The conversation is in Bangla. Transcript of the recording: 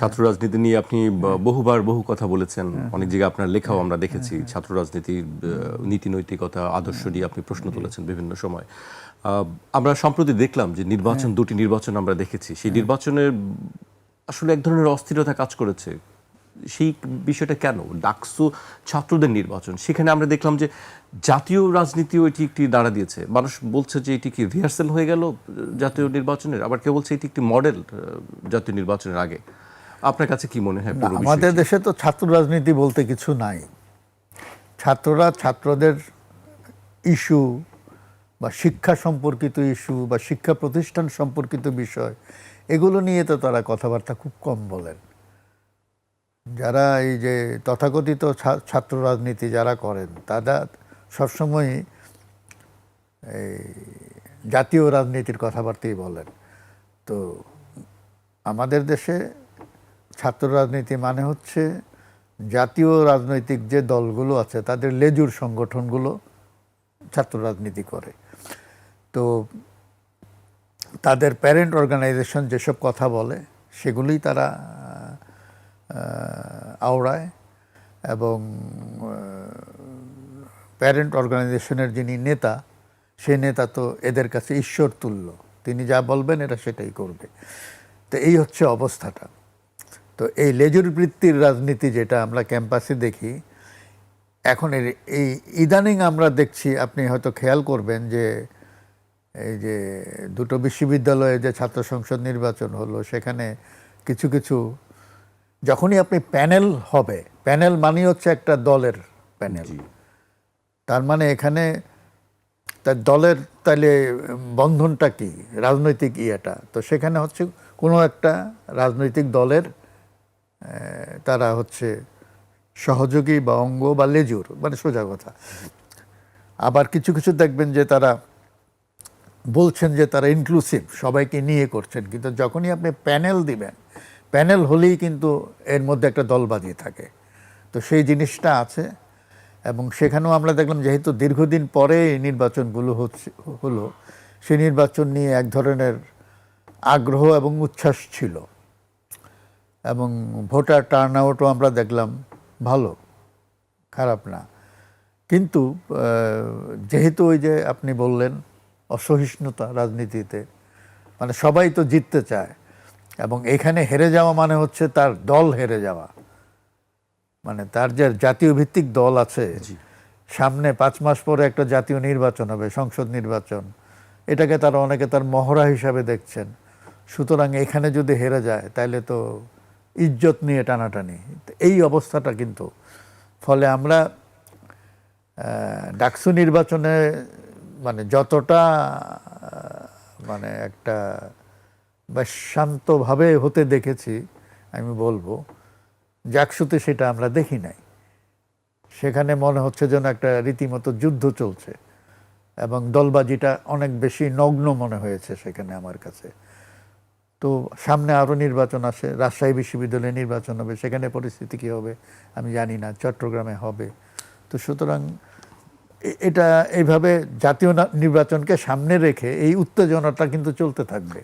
ছাত্র রাজনীতি নিয়ে আপনি বহুবার বহু কথা বলেছেন। অনেক জায়গায় আপনার লেখাও আমরা দেখেছি। ছাত্র রাজনীতির নীতি নৈতিকতা আদর্শ নিয়ে আপনি প্রশ্ন তুলেছেন বিভিন্ন সময়। আমরা সম্প্রতি দেখলাম যে নির্বাচন দুটি নির্বাচন আমরা দেখেছি। সেই নির্বাচনের আসলে এক ধরনের অস্থিরতা কাজ করেছে। সেই বিষয়টা কেন? ডাকসু ছাত্রদের নির্বাচন। সেখানে আমরা দেখলাম যে জাতীয় রাজনীতিও এটি একটি দাঁড়া দিয়েছে। মানুষ বলছে যে এটি কি রিহার্সেল হয়ে গেল জাতীয় নির্বাচনের? আবার কেউ বলছে এটি একটি মডেল জাতীয় নির্বাচনের আগে। আপনার কাছে কি মনে হয় আমাদের দেশে তো ছাত্র রাজনীতি বলতে কিছু নাই। ছাত্ররা ছাত্রদের ইস্যু বা শিক্ষা সম্পর্কিত ইস্যু বা শিক্ষা প্রতিষ্ঠান সম্পর্কিত বিষয় এগুলো নিয়ে তো তারা কথাবার্তা খুব কম বলেন। যারা এই যে তথাকথিত ছাত্র রাজনীতি যারা করেন তারা সবসময় এই জাতীয় রাজনীতির কথাবার্তাই বলেন। তো আমাদের দেশে ছাত্র রাজনীতি মানে হচ্ছে জাতীয় রাজনৈতিক যে দলগুলো আছে, তাদের লেজুর সংগঠনগুলো ছাত্র রাজনীতি করে। তো তাদের প্যারেন্ট অর্গানাইজেশন যেসব কথা বলে সেগুলোই তারা আওড়ায় এবং প্যারেন্ট অর্গানাইজেশনের যিনি নেতা সে নেতা তো এদের কাছে ঈশ্বর তুল্য। তিনি যা বলবেন, এরা সেটাই করবে। তো এই হচ্ছে অবস্থাটা। তো এই লেজুর বৃত্তির রাজনীতি যেটা আমরা ক্যাম্পাসে দেখি এখন এই ইদানিং আমরা দেখছি আপনি হয়তো খেয়াল করবেন যে এই যে দুটো বিশ্ববিদ্যালয়ে যে ছাত্র সংসদ নির্বাচন হলো সেখানে কিছু কিছু যখনই আপনি প্যানেল হবে প্যানেল মানে হচ্ছে একটা দলের প্যানেল। তার মানে এখানে তার দলের তাহলে বন্ধনটা কি রাজনৈতিক ইয়েটা? তো সেখানে হচ্ছে কোনো একটা রাজনৈতিক দলের তারা হচ্ছে সহযোগী বা অঙ্গ বা লেজুর মানে সোজা কথা। আবার কিছু কিছু দেখবেন যে তারা বলছেন যে তারা ইনক্লুসিভ সবাইকে নিয়ে করছেন। কিন্তু যখনই আপনি প্যানেল দিবেন, প্যানেল হলেই কিন্তু এর মধ্যে একটা দলবাজি থাকে। তো সেই জিনিসটা আছে। এবং সেখানেও আমরা দেখলাম যেহেতু দীর্ঘদিন পরে এই নির্বাচনগুলো হচ্ছে, হলো সেই নির্বাচন নিয়ে এক ধরনের আগ্রহ এবং উচ্ছ্বাস ছিল। এবং ভোটার টার্ন আউটও আমরা দেখলাম ভালো খারাপ না। কিন্তু যেহেতু ওই যে আপনি বললেন অসহিষ্ণুতা রাজনীতিতে মানে সবাই তো জিততে চায় এবং এখানে হেরে যাওয়া মানে হচ্ছে তার দল হেরে যাওয়া। মানে তার যে জাতীয় ভিত্তিক দল আছে সামনে পাঁচ মাস পরে একটা জাতীয় নির্বাচন হবে সংসদ নির্বাচন। এটাকে তারা অনেকে তার মহড়া হিসাবে দেখছেন। সুতরাং এখানে যদি হেরে যায় তাহলে তো ইজ্জত নিয়ে টানাটানি। এই অবস্থাটা কিন্তু, ফলে আমরা ডাকসু নির্বাচনে মানে যতটা মানে একটা বেশ শান্তভাবে হতে দেখেছি, আমি বলব, জাকসুতে সেটা আমরা দেখি নাই। সেখানে মনে হচ্ছে যেন একটা রীতিমতো যুদ্ধ চলছে, এবং দলবাজিটা অনেক বেশি নগ্ন মনে হয়েছে সেখানে আমার কাছে। তো সামনে আরও নির্বাচন আছে রাজশাহী বিশ্ববিদ্যালয়ে নির্বাচন হবে, সেখানে পরিস্থিতি কী হবে আমি জানি না, চট্টগ্রামে হবে। তো সুতরাং এটা এইভাবে জাতীয় নির্বাচনকে সামনে রেখে এই উত্তেজনাটা কিন্তু চলতে থাকবে।